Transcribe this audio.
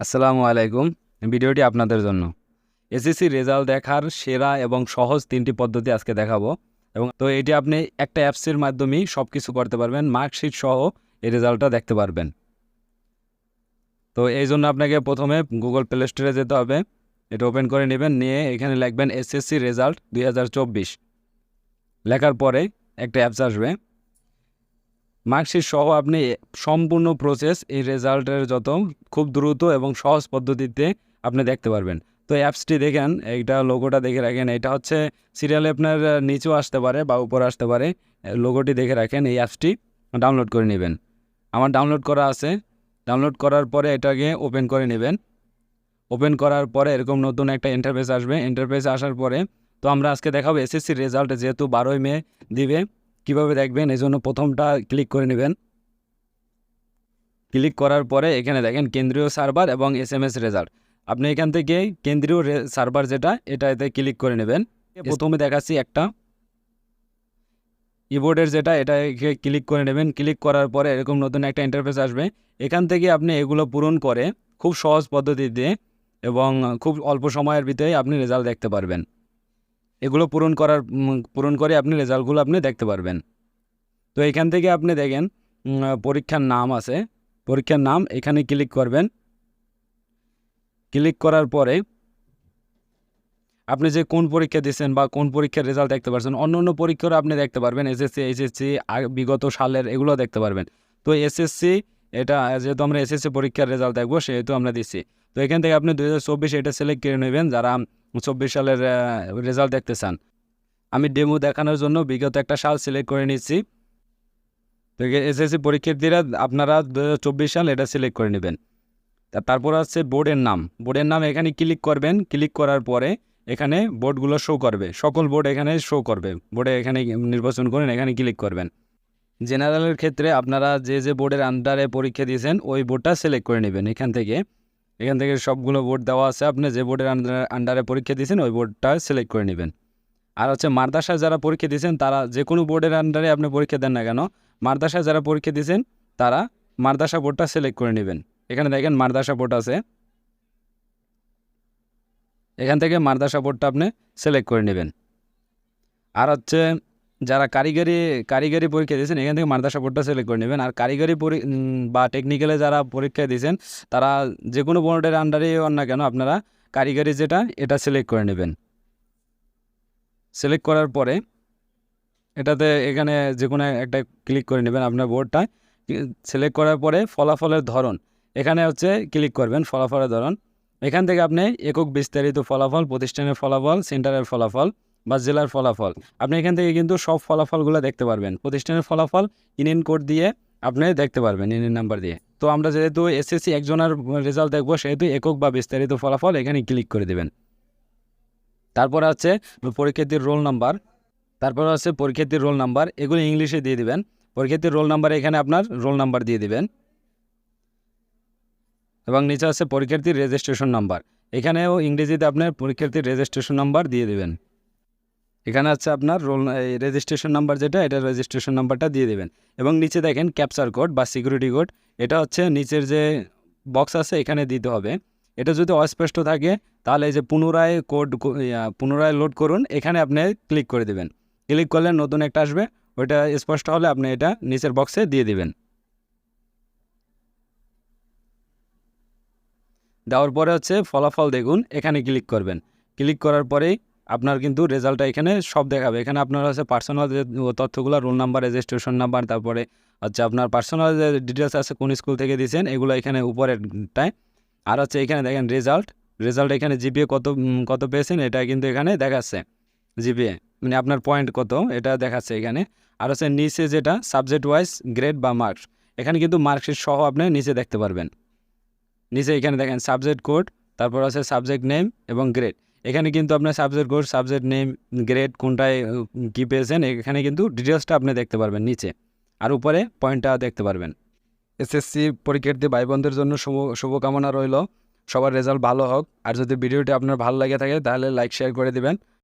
আসসালামু আলাইকুম ভিডিওটি আপনাদের জন্য। এসএসসি রেজাল্ট দেখার সেরা এবং সহজ তিনটি পদ্ধতি আজকে দেখাবো এবং তো এটি আপনি একটা অ্যাপসের মাধ্যমেই সব কিছু করতে পারবেন, মার্কশিট সহ এই রেজাল্টটা দেখতে পারবেন। তো এই জন্য আপনাকে প্রথমে গুগল প্লে স্টোরে যেতে হবে, এটা ওপেন করে নেবেন, নিয়ে এখানে লিখবেন এসএসসি রেজাল্ট দুই হাজার চব্বিশ। লেখার পরে একটা অ্যাপস আসবে। মার্কশিট সহ আপনি সম্পূর্ণ প্রসেস এই রেজাল্টের যত খুব দ্রুত এবং সহজ পদ্ধতিতে আপনি দেখতে পারবেন। তো অ্যাপসটি দেখেন, এইটা লোগোটা দেখে রাখেন। এটা হচ্ছে সিরিয়ালে আপনার নিচেও আসতে পারে বা উপরে আসতে পারে। লোগোটি দেখে রাখেন, এই অ্যাপসটি ডাউনলোড করে নেবেন। আমার ডাউনলোড করা আছে। ডাউনলোড করার পরে এটাকে ওপেন করে নেবেন। ওপেন করার পরে এরকম নতুন একটা ইন্টারফেস আসবে। ইন্টারফেস আসার পরে তো আমরা আজকে দেখাবো এসএসসি রেজাল্ট যেহেতু বারোই মে দিবে। কীভাবে দেখবেন? এই জন্য প্রথমটা ক্লিক করে নেবেন। ক্লিক করার পরে এখানে দেখেন কেন্দ্রীয় সার্ভার এবং এস এম এস রেজাল্ট আপনি এখান থেকে কেন্দ্রীয় সার্ভার যেটা এটাতে ক্লিক করে নেবেন। প্রথমে দেখাচ্ছি একটা ইবোর্ডের যেটা এটা ক্লিক করে নেবেন। ক্লিক করার পরে এরকম নতুন একটা ইন্টারফেস আসবে। এখান থেকে আপনি এগুলো পূরণ করে খুব সহজ পদ্ধতিতে এবং খুব অল্প সময়ের ভিতরেই আপনি রেজাল্ট দেখতে পারবেন। এগুলো পূরণ করার পূরণ করে আপনি রেজাল্টগুলো আপনি দেখতে পারবেন। তো এখান থেকে আপনি দেখেন পরীক্ষার নাম আছে। পরীক্ষার নাম, এখানে ক্লিক করবেন। ক্লিক করার পরে আপনি যে কোন পরীক্ষা দিচ্ছেন বা কোন পরীক্ষার রেজাল্ট দেখতে পারছেন, অন্য অন্য পরীক্ষারও আপনি দেখতে পারবেন। এসএসসি এইচএসসি বিগত সালের এগুলো দেখতে পারবেন। তো এসএসসি এটা যেহেতু আমরা এসএসসি পরীক্ষার রেজাল্ট দেখব, সেহেতু আমরা দিচ্ছি। তো এখান থেকে আপনি দু হাজার চব্বিশ এটা সিলেক্ট করে নেবেন। যারা চব্বিশ সালের রেজাল্ট দেখতে চান আমি ডেমো দেখানোর জন্য বিগত একটা সাল সিলেক্ট করে নিচ্ছি তো এসএসসি পরীক্ষার্থীরা আপনারা দু হাজার চব্বিশ সাল এটা সিলেক্ট করে নেবেন। তারপর আছে বোর্ডের নাম। বোর্ডের নাম এখানে ক্লিক করবেন। ক্লিক করার পরে এখানে বোর্ডগুলো শো করবে। সকল বোর্ড এখানে শো করবে। বোর্ডে এখানে নির্বাচন করেন, এখানে ক্লিক করবেন। জেনারেলের ক্ষেত্রে আপনারা যে যে বোর্ডের আন্ডারে পরীক্ষা দিয়েছেন, ওই বোর্ডটা সিলেক্ট করে নেবেন এখান থেকে। এখান থেকে সবগুলো বোর্ড দেওয়া আছে। আপনি যে বোর্ডের আন্ডারে পরীক্ষা দিয়েছেন, ওই বোর্ডটা সিলেক্ট করে নেবেন। আর হচ্ছে মাদ্রাসায় যারা পরীক্ষা দিয়েছেন, তারা যে কোনো বোর্ডের আন্ডারে আপনি পরীক্ষা দেন না কেন, মাদ্রাসায় যারা পরীক্ষা দিয়েছেন, তারা মাদ্রাসা বোর্ডটা সিলেক্ট করে নেবেন। এখানে দেখেন মাদ্রাসা বোর্ড আছে। এখান থেকে মাদ্রাসা বোর্ডটা আপনি সিলেক্ট করে নেবেন। আর হচ্ছে যারা কারিগরি কারিগরি পরীক্ষা দিয়েছেন, এখান থেকে মাদ্রাসা বোর্ডটা সিলেক্ট করে নেবেন। আর কারিগরি বা টেকনিক্যালে যারা পরীক্ষা দিয়েছেন, তারা যে কোনো বোর্ডের আন্ডারে হন না কেন, আপনারা কারিগরি যেটা, এটা সিলেক্ট করে নেবেন। সিলেক্ট করার পরে, এটাতে এখানে যে কোনো একটা ক্লিক করে নেবেন আপনার বোর্ডটা সিলেক্ট করার পরে ফলাফলের ধরন, এখানে হচ্ছে ক্লিক করবেন ফলাফলের ধরন। এখান থেকে আপনি একক বিস্তারিত ফলাফল, প্রতিষ্ঠানের ফলাফল সেন্টারের ফলাফল বা জেলার ফলাফল। আপনি এখান থেকে কিন্তু সব ফলাফলগুলো দেখতে পারবেন। প্রতিষ্ঠানের ফলাফল ইন কোড দিয়ে আপনি দেখতে পারবেন ইন নাম্বার দিয়ে। তো আমরা যেহেতু এসএসসি একজনের রেজাল্ট দেখব, সেহেতু একক বা বিস্তারিত ফলাফল এখানে ক্লিক করে দেবেন। তারপর আছে পরীক্ষার্থীর রোল নাম্বার তারপর আছে পরীক্ষার্থীর রোল নাম্বার এগুলো ইংলিশে দিয়ে দিবেন। পরীক্ষার্থীর রোল নাম্বার এখানে আপনার রোল নাম্বার দিয়ে দিবেন। এবং নিচে আছে পরীক্ষার্থীর রেজিস্ট্রেশন নাম্বার এখানেও ইংরেজিতে আপনার পরীক্ষার্থীর রেজিস্ট্রেশন নাম্বার দিয়ে দিবেন। এখানে আছে আপনার রোল রেজিস্ট্রেশন নাম্বার যেটা, এটা রেজিস্ট্রেশন নাম্বারটা দিয়ে দেবেন। এবং নিচে দেখেন ক্যাপচার কোড বা সিকিউরিটি কোড এটা হচ্ছে নিচের যে বক্স আছে, এখানে দিতে হবে। এটা যদি অস্পষ্ট থাকে, তাহলে এই যে পুনরায় কোড পুনরায় লোড করুন, এখানে আপনি ক্লিক করে দেবেন। ক্লিক করলে নতুন একটা আসবে, ওইটা স্পষ্ট হলে আপনি এটা নিচের বক্সে দিয়ে দিবেন। দেওয়ার পরে হচ্ছে ফলাফল দেখুন, এখানে ক্লিক করবেন। ক্লিক করার পরেই আপনার কিন্তু রেজাল্টটা এখানে সব দেখাবে। এখানে আপনার হচ্ছে পার্সোনাল যে তথ্যগুলো রোল নাম্বার রেজিস্ট্রেশন নাম্বার তারপরে হচ্ছে আপনার পার্সোনাল যে ডিটেলস আছে কোন স্কুল থেকে দিয়েছেন, এগুলো এখানে উপরেরটায় আর হচ্ছে এখানে দেখেন রেজাল্ট রেজাল্ট এখানে জিপিএ কত কত পেয়েছেন, এটা কিন্তু এখানে দেখাচ্ছে জিপিএ মানে আপনার পয়েন্ট কত, এটা দেখাচ্ছে এখানে। আর হচ্ছে নিচে যেটা সাবজেক্ট ওয়াইজ গ্রেড বা মার্কস এখানে কিন্তু মার্কশিট সহ আপনি নিচে দেখতে পারবেন। নিচে এখানে দেখেন সাবজেক্ট কোড তারপর আছে সাবজেক্ট নেম এবং গ্রেড এখানে কিন্তু আপনার subject course subject name grade কোনটায় কী পেয়েছেন, এখানে কিন্তু ডিটেলসটা আপনি দেখতে পারবেন নিচে। আর উপরে পয়েন্টটা দেখতে পারবেন। এসএসসি পরীক্ষার্থী ভাই বোনদের জন্য শুভ, শুভকামনা রইল। সবার রেজাল্ট ভালো হোক। আর যদি ভিডিওটি আপনার ভালো লাগে থাকে, তাহলে লাইক শেয়ার করে দিবেন।